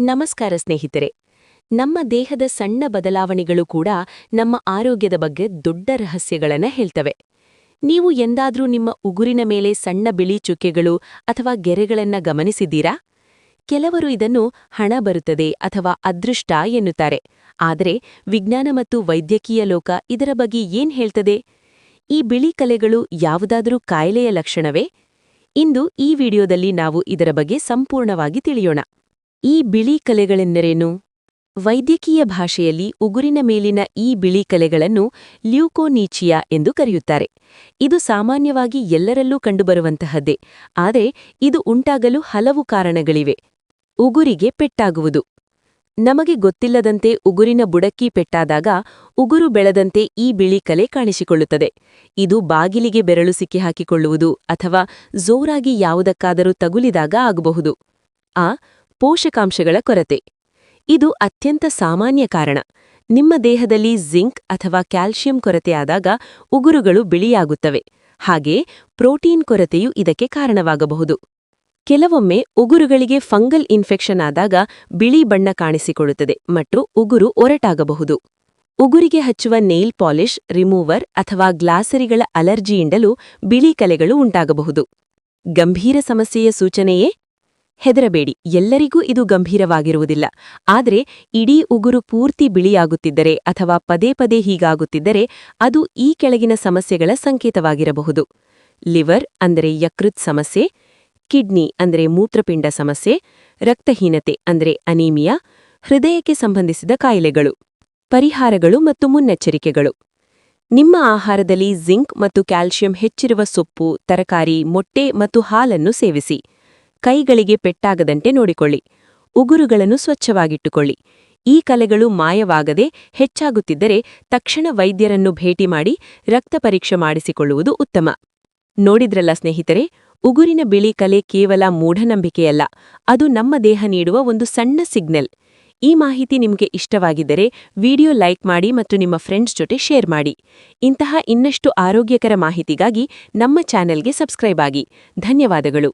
ನಮಸ್ಕಾರ ಸ್ನೇಹಿತರೆ. ನಮ್ಮ ದೇಹದ ಸಣ್ಣ ಬದಲಾವಣೆಗಳು ಕೂಡ ನಮ್ಮ ಆರೋಗ್ಯದ ಬಗ್ಗೆ ದೊಡ್ಡ ರಹಸ್ಯಗಳನ್ನ ಹೇಳ್ತವೆ. ನೀವು ಎಂದಾದ್ರೂ ನಿಮ್ಮ ಉಗುರಿನ ಮೇಲೆ ಸಣ್ಣ ಬಿಳಿ ಚುಕ್ಕೆಗಳು ಅಥವಾ ಗೆರೆಗಳನ್ನ ಗಮನಿಸಿದ್ದೀರಾ? ಕೆಲವರು ಇದನ್ನು ಹಣ ಬರುತ್ತದೆ ಅಥವಾ ಅದೃಷ್ಟ ಎನ್ನುತ್ತಾರೆ. ಆದರೆ ವಿಜ್ಞಾನ ಮತ್ತು ವೈದ್ಯಕೀಯ ಲೋಕ ಇದರ ಬಗ್ಗೆ ಏನ್ ಹೇಳ್ತದೆ? ಈ ಬಿಳಿ ಕಲೆಗಳು ಯಾವುದಾದರೂ ಕಾಯಿಲೆಯ ಲಕ್ಷಣವೇ? ಇಂದು ಈ ವಿಡಿಯೋದಲ್ಲಿ ನಾವು ಇದರ ಬಗ್ಗೆ ಸಂಪೂರ್ಣವಾಗಿ ತಿಳಿಯೋಣ. ಈ ಬಿಳಿ ಕಲೆಗಳೆಂದರೇನು? ವೈದ್ಯಕೀಯ ಭಾಷೆಯಲ್ಲಿ ಉಗುರಿನ ಮೇಲಿನ ಈ ಬಿಳಿ ಕಲೆಗಳನ್ನು ಲ್ಯೂಕೋನೀಚಿಯಾ ಎಂದು ಕರೆಯುತ್ತಾರೆ. ಇದು ಸಾಮಾನ್ಯವಾಗಿ ಎಲ್ಲರಲ್ಲೂ ಕಂಡುಬರುವಂತಹದ್ದೇ, ಆದರೆ ಇದು ಉಂಟಾಗಲು ಹಲವು ಕಾರಣಗಳಿವೆ. ಉಗುರಿಗೆ ಪೆಟ್ಟಾಗುವುದು. ನಮಗೆ ಗೊತ್ತಿಲ್ಲದಂತೆ ಉಗುರಿನ ಬುಡಕ್ಕಿ ಪೆಟ್ಟಾದಾಗ ಉಗುರು ಬೆಳೆದಂತೆ ಈ ಬಿಳಿ ಕಲೆ ಕಾಣಿಸಿಕೊಳ್ಳುತ್ತದೆ. ಇದು ಬಾಗಿಲಿಗೆ ಬೆರಳು ಸಿಕ್ಕಿ ಹಾಕಿಕೊಳ್ಳುವುದು ಅಥವಾ ಜೋರಾಗಿ ಯಾವುದಕ್ಕಾದರೂ ತಗುಲಿದಾಗ ಆಗಬಹುದು. ಆ ಪೋಷಕಾಂಶಗಳ ಕೊರತೆ. ಇದು ಅತ್ಯಂತ ಸಾಮಾನ್ಯ ಕಾರಣ. ನಿಮ್ಮ ದೇಹದಲ್ಲಿ ಜಿಂಕ್ ಅಥವಾ ಕ್ಯಾಲ್ಸಿಯಂ ಕೊರತೆಯಾದಾಗ ಉಗುರುಗಳು ಬಿಳಿಯಾಗುತ್ತವೆ. ಹಾಗೆ ಪ್ರೋಟೀನ್ ಕೊರತೆಯೂ ಇದಕ್ಕೆ ಕಾರಣವಾಗಬಹುದು. ಕೆಲವೊಮ್ಮೆ ಉಗುರುಗಳಿಗೆ ಫಂಗಲ್ ಇನ್ಫೆಕ್ಷನ್ ಆದಾಗ ಬಿಳಿ ಬಣ್ಣ ಕಾಣಿಸಿಕೊಳ್ಳುತ್ತದೆ ಮತ್ತು ಉಗುರು ಒರಟಾಗಬಹುದು. ಉಗುರಿಗೆ ಹಚ್ಚುವ ನೇಲ್ ಪಾಲಿಷ್ ರಿಮೂವರ್ ಅಥವಾ ಗ್ಲಾಸರಿಗಳ ಅಲರ್ಜಿಯಿಂದಲೂ ಬಿಳಿ ಕಲೆಗಳು ಉಂಟಾಗಬಹುದು. ಗಂಭೀರ ಸಮಸ್ಯೆಯ ಸೂಚನೆಯೇ? ಹೆದರಬೇಡಿ. ಎಲ್ಲರಿಗೂ ಇದು ಗಂಭೀರವಾಗಿರುವುದಿಲ್ಲ. ಆದರೆ, ಇಡೀ ಉಗುರು ಪೂರ್ತಿ ಬಿಳಿಯಾಗುತ್ತಿದ್ದರೆ ಅಥವಾ ಪದೇ ಪದೇ ಹೀಗಾಗುತ್ತಿದ್ದರೆ ಅದು ಈ ಕೆಳಗಿನ ಸಮಸ್ಯೆಗಳ ಸಂಕೇತವಾಗಿರಬಹುದು. ಲಿವರ್ ಅಂದರೆ ಯಕೃತ್ ಸಮಸ್ಯೆ, ಕಿಡ್ನಿ ಅಂದರೆ ಮೂತ್ರಪಿಂಡ ಸಮಸ್ಯೆ, ರಕ್ತಹೀನತೆ ಅಂದರೆ ಅನೀಮಿಯಾ, ಹೃದಯಕ್ಕೆ ಸಂಬಂಧಿಸಿದ ಕಾಯಿಲೆಗಳು, ಪರಿಹಾರಗಳು ಮತ್ತು ಮುನ್ನೆಚ್ಚರಿಕೆಗಳು. ನಿಮ್ಮ ಆಹಾರದಲ್ಲಿ ಜಿಂಕ್ ಮತ್ತು ಕ್ಯಾಲ್ಸಿಯಂ ಹೆಚ್ಚಿರುವ ಸೊಪ್ಪು, ತರಕಾರಿ, ಮೊಟ್ಟೆ ಮತ್ತು ಹಾಲನ್ನು ಸೇವಿಸಿ. ಕೈಗಳಿಗೆ ಪೆಟ್ಟಾಗದಂತೆ ನೋಡಿಕೊಳ್ಳಿ. ಉಗುರುಗಳನ್ನು ಸ್ವಚ್ಛವಾಗಿಟ್ಟುಕೊಳ್ಳಿ. ಈ ಕಲೆಗಳು ಮಾಯವಾಗದೆ ಹೆಚ್ಚಾಗುತ್ತಿದ್ದರೆ ತಕ್ಷಣ ವೈದ್ಯರನ್ನು ಭೇಟಿ ಮಾಡಿ ರಕ್ತ ಪರೀಕ್ಷೆ ಮಾಡಿಸಿಕೊಳ್ಳುವುದು ಉತ್ತಮ. ನೋಡಿದ್ರಲ್ಲ ಸ್ನೇಹಿತರೆ, ಉಗುರಿನ ಬಿಳಿ ಕಲೆ ಕೇವಲ ಮೂಢನಂಬಿಕೆಯಲ್ಲ, ಅದು ನಮ್ಮ ದೇಹ ನೀಡುವ ಒಂದು ಸಣ್ಣ ಸಿಗ್ನಲ್. ಈ ಮಾಹಿತಿ ನಿಮಗೆ ಇಷ್ಟವಾಗಿದ್ದರೆ ವಿಡಿಯೋ ಲೈಕ್ ಮಾಡಿ ಮತ್ತು ನಿಮ್ಮ ಫ್ರೆಂಡ್ಸ್ ಜೊತೆ ಶೇರ್ ಮಾಡಿ. ಇಂತಹ ಇನ್ನಷ್ಟು ಆರೋಗ್ಯಕರ ಮಾಹಿತಿಗಾಗಿ ನಮ್ಮ ಚಾನೆಲ್ಗೆ ಸಬ್ಸ್ಕ್ರೈಬ್ ಆಗಿ. ಧನ್ಯವಾದಗಳು.